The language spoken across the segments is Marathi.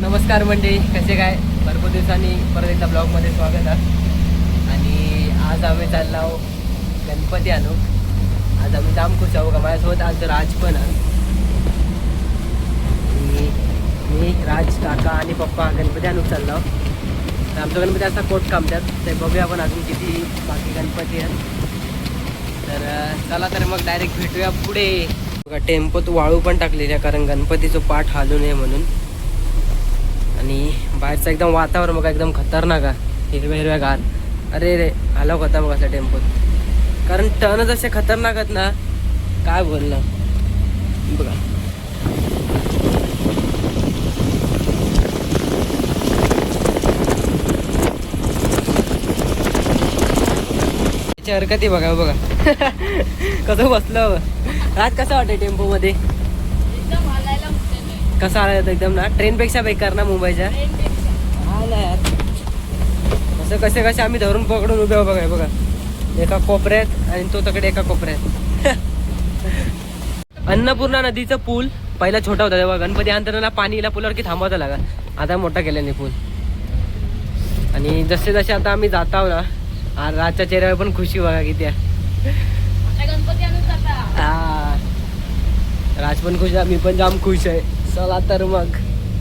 नमस्कार मंडळी कसे काय? भरपूर दिवसांनी परत एकदा ब्लॉगमध्ये स्वागत आहे. आणि आज आम्ही चाललो आहो गणपती आणू. आज आम्ही जाम खुश आहो का? माझ्यासोबत आज राज पण आहे. आणि मी राज काका आणि पप्पा गणपती आणू चाललो आहो. तर आमचा गणपती असा कोट कामतात. ते बघूया आपण अजून किती बाकी गणपती आहेत. तर चला तर मग डायरेक्ट भेटूया पुढे. बघा टेम्पोत वाळू पण टाकलेली आहे कारण गणपतीचं पाठ हालू नये म्हणून. आणि बाहेरचं एकदम वातावरण बघा एकदम खतरनाक आहे. हिरव्या हिरव्या गार. अरे रे हलव होता बघा असं टेम्पोत. कारण टर्नच असे खतरनाक आहेत ना काय बोललं बघा. हरकत हरकती बघा बघा. कसं बसलं रात कसं वाटतं टेम्पोमध्ये? कसं आला एकदम ना? ट्रेनपेक्षा बेकार ना मुंबईच्या? ना यार. असं कसे कसे आम्ही धरून पकडून उभे बघा बघा. एका कोपऱ्यात आणि तो तकडे एका कोपऱ्यात. अन्नपूर्णा नदीचं पूल पहिला छोटा होता तेव्हा. गणपती आणताना पाणीला पुलावर की थांबवता लागा. आता मोठा केल्याने पूल. आणि जसे जसे आता आम्ही जात आहोत ना राजच्या चेहऱ्यावर पण खुशी बघा किती आहे. हा. राज पण खुश आहे मी पण जाम खुश आहे. चला तर मग.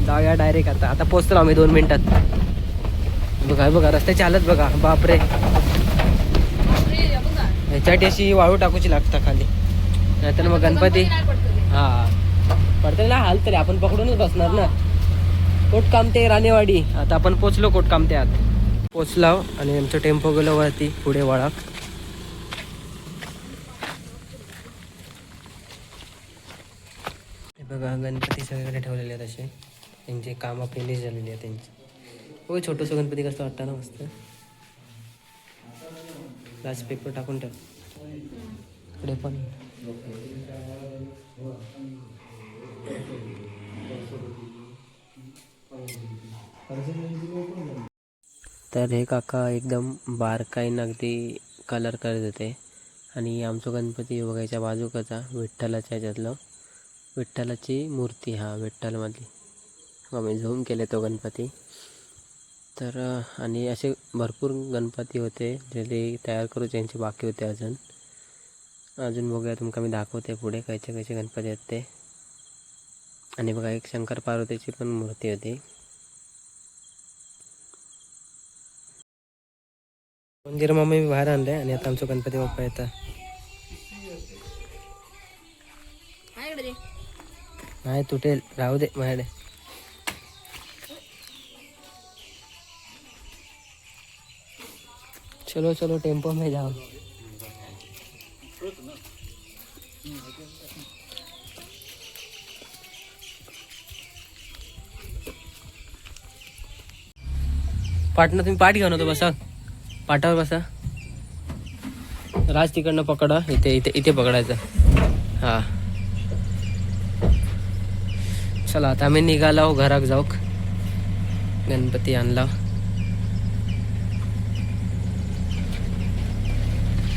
जाऊया डायरेक्ट आता. आता पोचतो आम्ही दोन मिनिटात. बघा बघा रस्त्याची हालत बघा. बापरे. ह्याच्या हे अशी वाळू टाकूची लागतं खाली. नाहीतर मग गणपती. हां. पडतो हा पडते ना हाल तरी. आपण पकडूनच बसणार ना. कोटकामते राणेवाडी. आता आपण पोचलो कोटकामते आत. पोचलाव आणि आमचं टेम्पो गेलो वरती. पुढे वळाक बघा गणपती सगळीकडे ठेवलेले आहेत असे. त्यांचे कामं फिनिश झालेली आहेत त्यांची. हो छोटंसं गणपती कसं वाटतं ना मस्त? लास्ट पेपर टाकून ठेव. इकडे पण. तर हे काका एकदम बारकाईनं अगदी कलर करत होते. आणि आमचं गणपती बघायच्या बाजूकचा विठ्ठलाच्या ह्याच्यातलं. विठ्ठलाची मूर्ती हा विठ्ठलमधली. आम्ही झूम केले तो गणपती. तर आणि असे भरपूर गणपती होते जे ते तयार करू त्यांचे बाकी होते अजून. अजून बघूया तुमका मी दाखवते पुढे खयचे खयचे गणपती आहेत ते. आणि बघा एक शंकर पार्वतीची पण मूर्ती होती. मंदिर मम्मी मी बाहेर आणले आणि आता आमचं गणपती बाप्पा येतात नाही तुटेल राहू दे माझ्याकडे चलो चलो टेम्पो में जाओ पाटणं तुम्ही पाठ घेऊन होतो बसा. पाटावर बसा. राज तिकडनं पकडा इथे इथे इथे पकडायचं. हा. चला आता आम्ही निघालो घराक जाऊक गणपती आणला.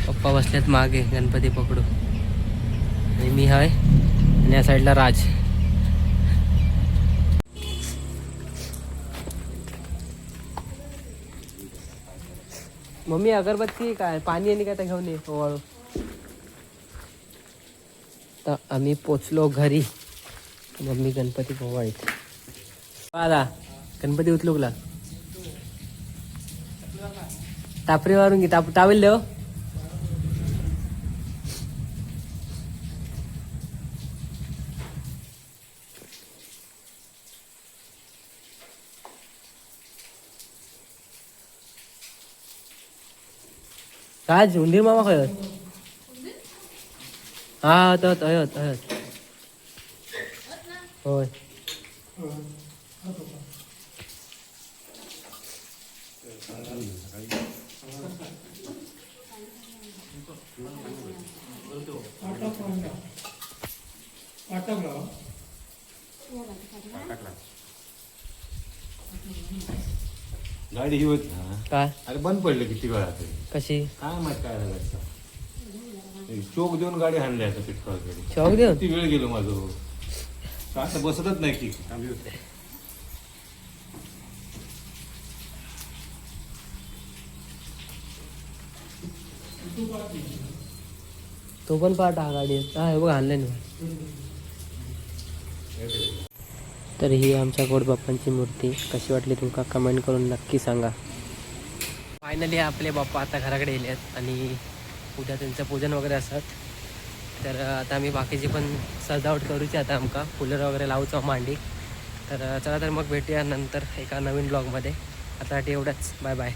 पप्पा बसलेत मागे गणपती पकडू. आणि मी हाय आणि या साईडला राज. मम्मी अगरबत्ती काय? पाणी आणि काय तर घेऊन ये ओवाळू. तर आम्ही पोचलो घरी. मम्मी गणपती पोवाळीत आला गणपती उचलुकला. टापरी मारून घे ताप टावेल देव. राज उंदीर मामा खय आहेत? हा हत हयत हयत होय. गाडी ही होत ना? काय? अरे बंद पडलं किती वेळा कशी? काय माहीत काय झालं असं. ते चोक देऊन गाडी हाणली आता पिटकावरी शॉक देऊन? किती वेळ गेलो माझं? असं बसतच नाही की तो पण पाठ हा गाडी. हा हे बघ आणलं ना. तर ही आमच्या गोडबाप्पांची मूर्ती. कशी वाटली तुमका? कमेंट करून नक्की सांगा. फायनली आपले बाप्पा आता घराकडे येले आहेत आणि उद्या त्यांचं पूजन वगैरे असतात तर आता आम्ही बाकीची पण सजावट करूची आता आमका. कूलर वगैरे लावूचो मांडी. तर चला तर मग भेटूया नंतर एका नवीन ब्लॉगमध्ये आता एवढंच. Bye bye